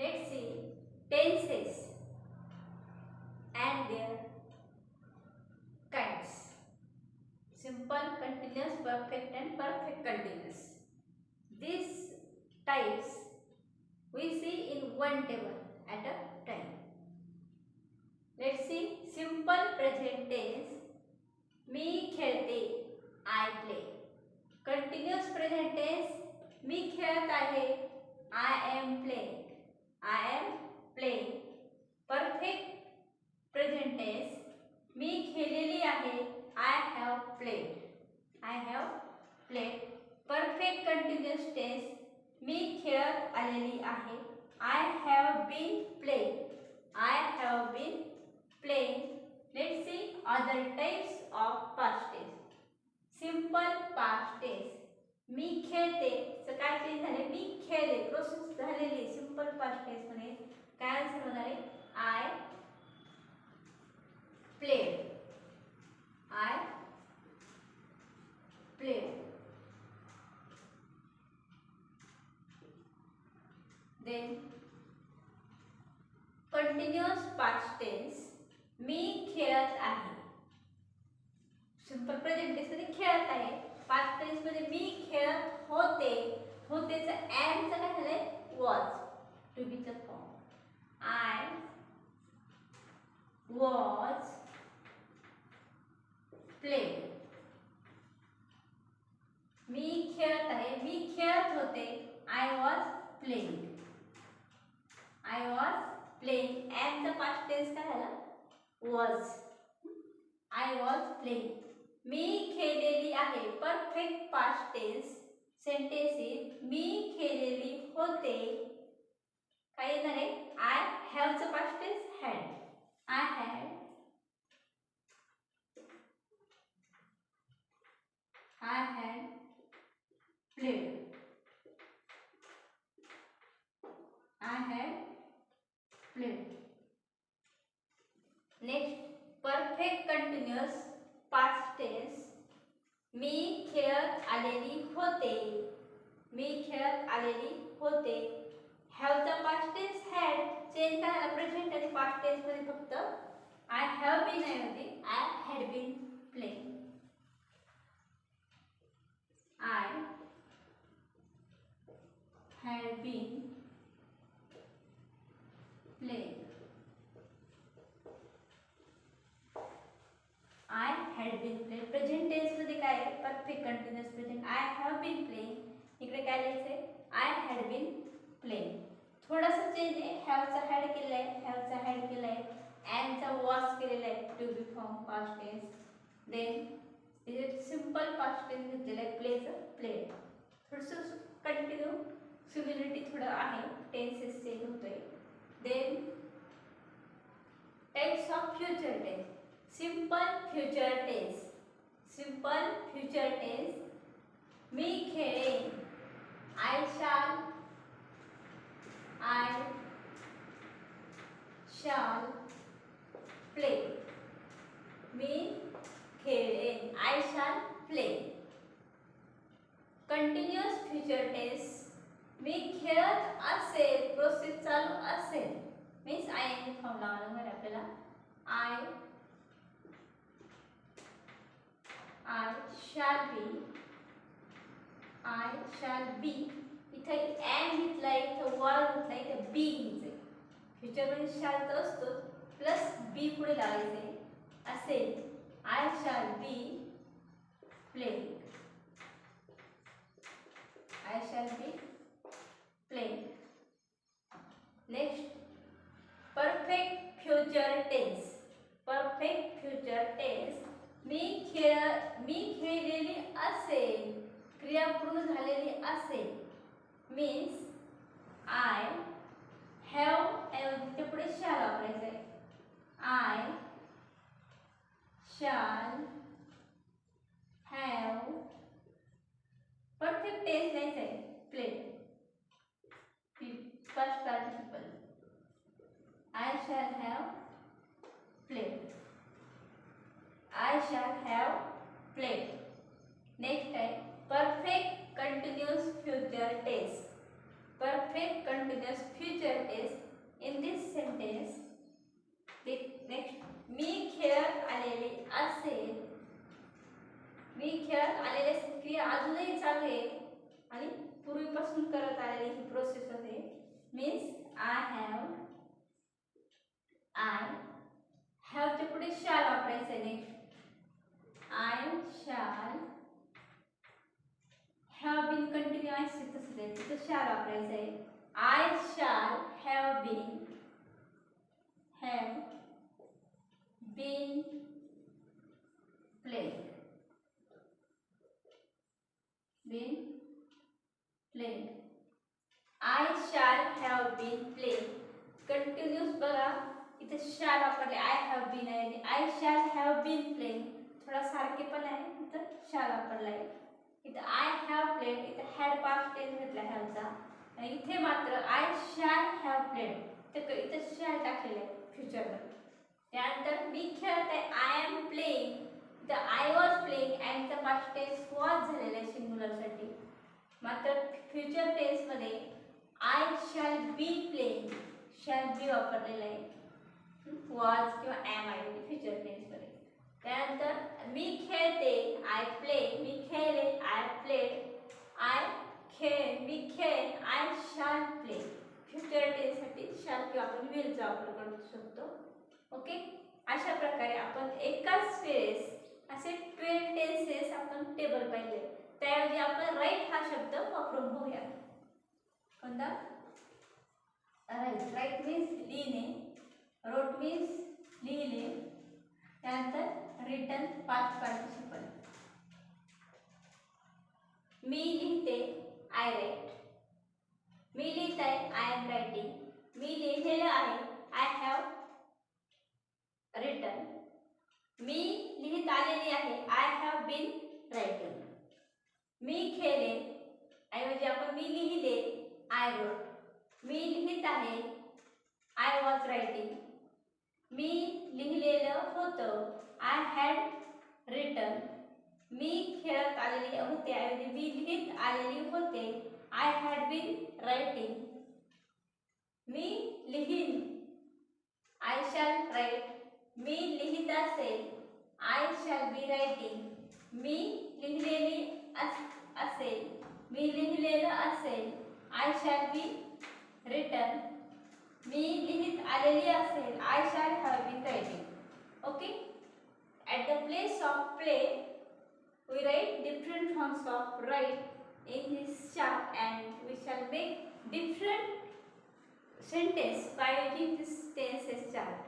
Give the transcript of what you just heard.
Let's see tenses and their kinds. Simple, continuous, perfect and perfect continuous. These types we see in one table at a time. Let's see simple present tense. मी खेळते I play continuous present tense मी खेळत आहे I am playing मी खेळते. तर काय change झाले मी खेळले. Process झालेली. Simple past टेन्समध्ये काय आन्सर होणार आहे? I played I played then continuous past tense मी खेळत आहे. सिंपल प्रेझेंट टेन्समध्ये खेळत आहे. पास्ट टेन्समध्ये मी खेळत होते. होतेचं ॲनचं काय झालंय? वॉज टू बीचं फॉर्म आय वॉज प्ले मी खेळत आहे. मी खेळत होते. I was playing I was playing ॲनचं past tense काय झाला? वॉज आय वॉज प्लेइंग मी खेळलेली आहे. परफेक्ट पास्ट टेन्स सेंटेन्स मी खेळलेली होते. काय येणार आहे? I हॅवचं past tense had I had I had played I had played next perfect continuous past tense मी खेळत आलेली होते. मी खेळत आलेली होते. हॅवचा पास्ट टेन्स हॅड चेंज करायला प्रेझेंट आणि पास्ट टेन्समध्ये फक्त आय हॅव बीन आय होती I had been play I had been playing I had been playing present टेन्समध्ये काय आहे perfect continuous present I have been playing इकडे काय लिहायचंय आय हॅड बीन प्लेइंग थोडासा चेंज आहे हॅवचा हॅड केलेला आहे हॅवचा हॅड केला आहे अँडचा वॉश केलेला आहे to be form past tense then तिथे सिंपल पास्ट टेन्स घेतलेलं आहे प्लेचं प्ले थोडंसं कंटिन्यू सिमिलिटी थोडं आहे टेन्सेस चेंज होतोय. Then types of future tense simple future tense simple future tense me खेळेन. I shall I shall play me खेळेन I shall play continuous future tense मी खेळत असेल process चालू असेल. मीन्स आय एन फॉर्म लावायला लागणार आपल्याला. I I shall B I shall बी इथं N घेतलाय इथं वॉल घेतलाय इथं बी घ्यायचंय फ्युचरमध्ये शाल तर असतो प्लस बी पुढे लावायचे. असेल आय शाल be play I shall be play next perfect future tense perfect future tense मी खेळ मी खेळलेली असेल क्रिया पूर्ण झालेली असेल मीन्स आय हॅव ऐवजी पुढे शाल वापरायचं आहे आय शाल हॅव परफेक्ट टेस्ट नाहीच आहे play first participle I shall have play I shall have play next आहे perfect continuous future taste Perfect continuous future is in this sentence the next मी खेळत आलेले असेल मी खेळत आलेले क्रिया अजूनही चालू आहे. आणि पूर्वीपासून करत आलेली ही प्रोसेस होते. मीन्स आय हॅव आय हॅवच्या पुढे शाल वापरायचं आहे next I shall have been continue आहे तसं आहे तिथं शाल वापरायचं आहे I shall have been have been played been played. I shall have been played. Continuous बघा. इथे शाल वापरले. आय हॅव बीन आहे I shall have been played थोडा सारखे पण आहे. इथं शाल वापरला आहे. इथं आय हॅव प्लेड इथं हॅड पास्ट टेन्स घेतला हॅवचा आणि इथे मात्र आय शॅल हॅव प्लेड तर इथं शॅल टाकलेलं आहे फ्युचरमध्ये त्यानंतर मी खेळत आहे I am playing the I was playing and the past tense was झालेला आहे. सिंगुलर मात्र future टेन्समध्ये I shall be playing shall be वापरलेलं आहे. वॉज किंवा ॲम आय फ्युचर टेन्समध्ये त्यानंतर मी खेळते आय प्ले मी खेळले आय प्ले आय खेळ मी खेळ आय शाल प्ले फ्युचर टेन्ससाठी शाल किंवा आपण विलचा वापर करू शकतो. ओके अशा प्रकारे आपण एकाच वेळेस असे ट्वेल टेन्सेस आपण टेबल पाहिले. त्याऐवजी आपण राईट हा शब्द वापरून बघूया. कोणता? राईट राईट मीन्स लिहिणे. रोट मीन्स लिहिले. त्यानंतर रिटर्न पाच पार्टिसिपल मी लिहिते आय राईट मी लिहित आहे आय एम रायटिंग मी लिहिलेलं आहे आय हॅव रिटर्न मी लिहित आले आहे आय हॅव बीन रायटिंग मी खेळले. ऐवजी आपण मी लिहिले. आय रोड मी लिहित आहे. आय वॉज रायटिंग मी लिहिलेलं होतं. आय हॅड रिटर्न मी खेळत आलेली होते. ऐवजी मी लिहित आलेली होते. आय हॅड बीन रायटिंग मी लिहीन. आय शॅल राईट मी लिहित असेल. आय शॅल बी रायटिंग मी लिहिलेली अस असेल मी लिहिलेलं असेल आय शॅल बी रिटर्न मी लिहित आलेली असेल I shall have been writing okay at the place of play we write different forms of write in this chart and we shall make different sentence by using this tenses chart